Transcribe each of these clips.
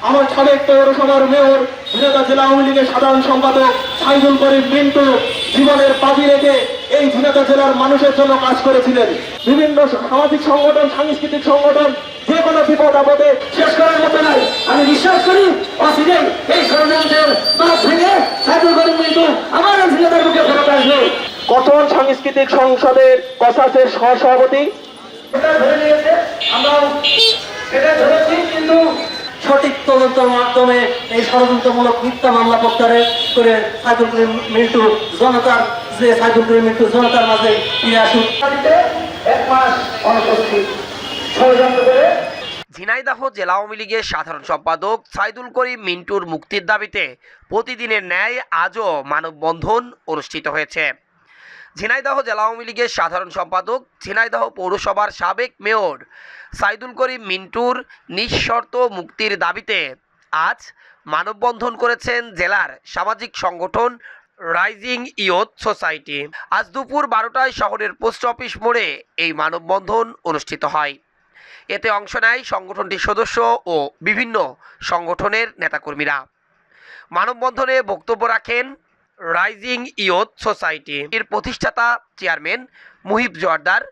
আমার সাবেক পৌরসভার মেয়র ঝিনাইদহ জেলা আওয়ামী লীগের সাধারণ সম্পাদক সাইদুল করিম মিন্টু জীবনের বাজি রেখে এই ঝিনাইদহ জেলার মানুষের জন্য কাজ করেছিলেন। বিভিন্ন সামাজিক সংগঠন সাংস্কৃতিক সংগঠন যে কোনো বিপদ আপদে শেষ করার মতো নাই। আমি বিশ্বাস করি অচিরেই এই ষড়যন্ত্রের বাঁধ ভেঙে সাইকেল করে কিন্তু আমার ছেলেদের মুখে ফেরত আসবে। কঠোর সাংস্কৃতিক সংসদের কসাসের সহসভাপতি? এটা ধরে নিয়েছে আমরাও। এটা ধরেছি কিন্তু সঠিক তদন্তের মাধ্যমে এই ষড়যন্ত্রমূলক মিথ্যা মামলা প্রত্যাহার করে সাইদুল করিম মিন্টু জনতার যে সাইদুল করিম মিন্টু জনতার মাঝে ফিরে আসুন এক মাস অনুপস্থিত। ষড়যন্ত্র করে ঝিনাইদহ জেলা আওয়ামী লীগের সাধারণ সম্পাদক সাইদুল করিম মিন্টুর মুক্তির দাবিতে প্রতিদিনের ন্যায় আজও মানববন্ধন অনুষ্ঠিত হয়েছে। ঝিনাইদহ জেলা আওয়ামী লীগের সাধারণ সম্পাদক, ঝিনাইদহ পৌরসভার সাবেক মেয়র সাইদুল করিম মিন্টুর নিঃশর্ত মুক্তির দাবিতে আজ মানববন্ধন করেছেন জেলার সামাজিক সংগঠন রাইজিং ইয়থ সোসাইটি। আজ দুপুর বারোটায় শহরের পোস্ট অফিস মোড়ে এই মানববন্ধন অনুষ্ঠিত হয়। এতে অংশ নেয় সংগঠনটির সদস্য ও বিভিন্ন সংগঠনের নেতাকর্মীরা। মানববন্ধনে বক্তব্য রাখেন রাইজিং ইয়থ সোসাইটি। এর প্রতিষ্ঠাতা চেয়ারম্যান মুহিব জোয়ারদার,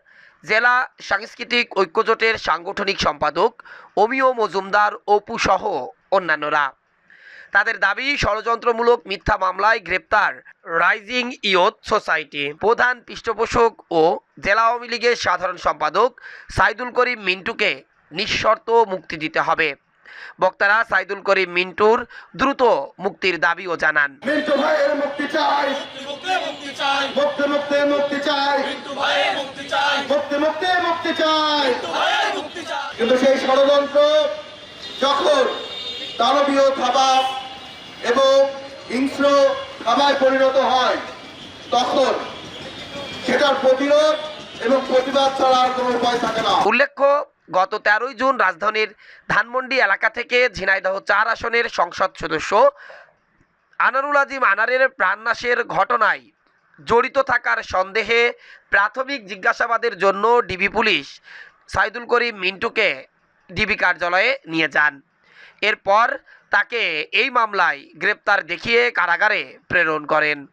জেলা সাংস্কৃতিক ঐক্যজোটের সাংগঠনিক সম্পাদক অমিয় মজুমদার অপু সহ অন্যান্যরা। তাদের দাবি, ষড়যন্ত্রমূলক মিথ্যা মামলায় গ্রেপ্তার রাইজিং ইয়থ সোসাইটি। প্রধান পৃষ্ঠপোষক ও জেলা আওয়ামী লীগের সাধারণ সম্পাদক সাইদুল করিম মিন্টুকে নিঃশর্ত মুক্তি দিতে হবে। বক্তারা সাইদুল করিম মিন্টুর দ্রুত মুক্তির দাবিও জানান। মিন্টু ভাইয়ের মুক্তি চাই। মুক্তি মুক্তি মুক্তি চাই। মুক্তি মুক্তি মুক্তি চাই। কিন্তু সেই ষড়যন্ত্র যখন দানবীয় থাবা এবং হিংস্র থাবায় পরিণত হয় তখন সেটার প্রতিরোধ এবং প্রতিবাদ ছাড়া আর কোনো উপায় থাকে না। উল্লেখ্য গত তেরোই জুন রাজধানীর ধানমন্ডি এলাকা থেকে ঝিনাইদহ চার আসনের সংসদ সদস্য আনারুল আজিম আনারের প্রাণনাশের ঘটনায় জড়িত থাকার সন্দেহে প্রাথমিক জিজ্ঞাসাবাদের জন্য ডিবি পুলিশ সাইদুল করিম মিন্টুকে ডিবি কার্যালয়ে নিয়ে যান। এরপর তাকে এই মামলায় গ্রেপ্তার দেখিয়ে কারাগারে প্রেরণ করেন।